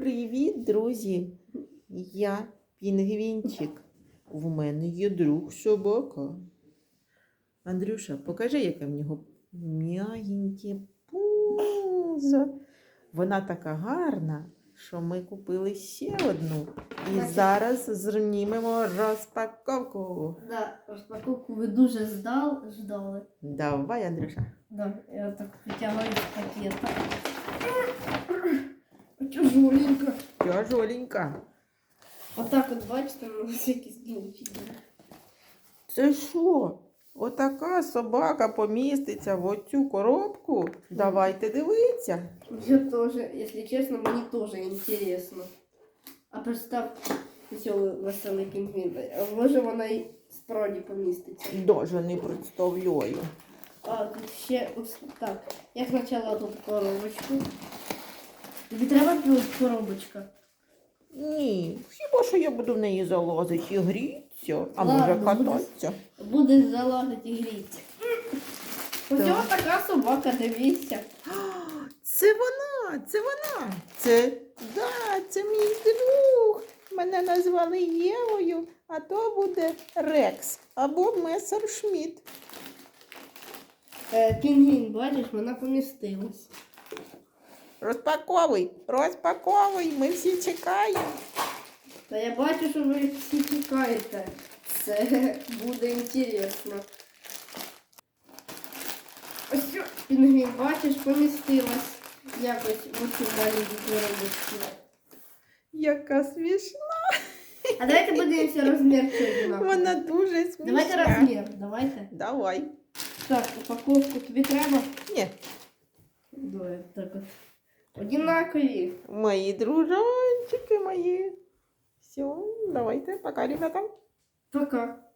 Привіт, друзі! Я пінгвінчик. В мене є друг собака. Андрюша, покажи, яке в нього м'ягеньке пузо. Вона така гарна, що ми купили ще одну. І зараз знімемо розпаковку. Да, розпаковку ви дуже ждали. Давай, Андрюша. Да, я так витягую з пакета. Тяжоленько. Тяжоленька. Отак от бачите, у нас якісь блочки. Це що? Отака собака поміститься в оцю коробку. Давайте дивитися. Я тоже, если честно, мне тоже интересно. А представь, веселий веселий пінгвін. А може вона і справді поміститься. Дуже не представляю. А, тут ще ось так. Я спочатку тут коробочку. Тобі треба тут коробочка? Ні, хіба що я буду в неї залазити і грітися, а Ладно, може кататися. Буде залазити і гріти. Ось Так. ось така собака, дивіться. Це вона, це вона. Це да, це мій друг. Мене назвали Євою, а то буде Рекс або Месер Шміт. Е, пінгвін, бачиш, вона помістилась. Розпаковуй, розпаковуй, ми всі чекаємо. Та я бачу, що ви всі чекаєте. Це буде інтересно. Ось що, пінгвін, бачиш, помістилась якось в оцю маленьку коробочку. Яка смішна. А давайте подивимося розмір цього. Вона дуже смішна. Давайте розмір, давайте. Давай. Так, упаковку тобі треба. Ні, Давай, так от. Одинакові. мої дружанчики мої. Все, давайте, пока, ребята. Пока.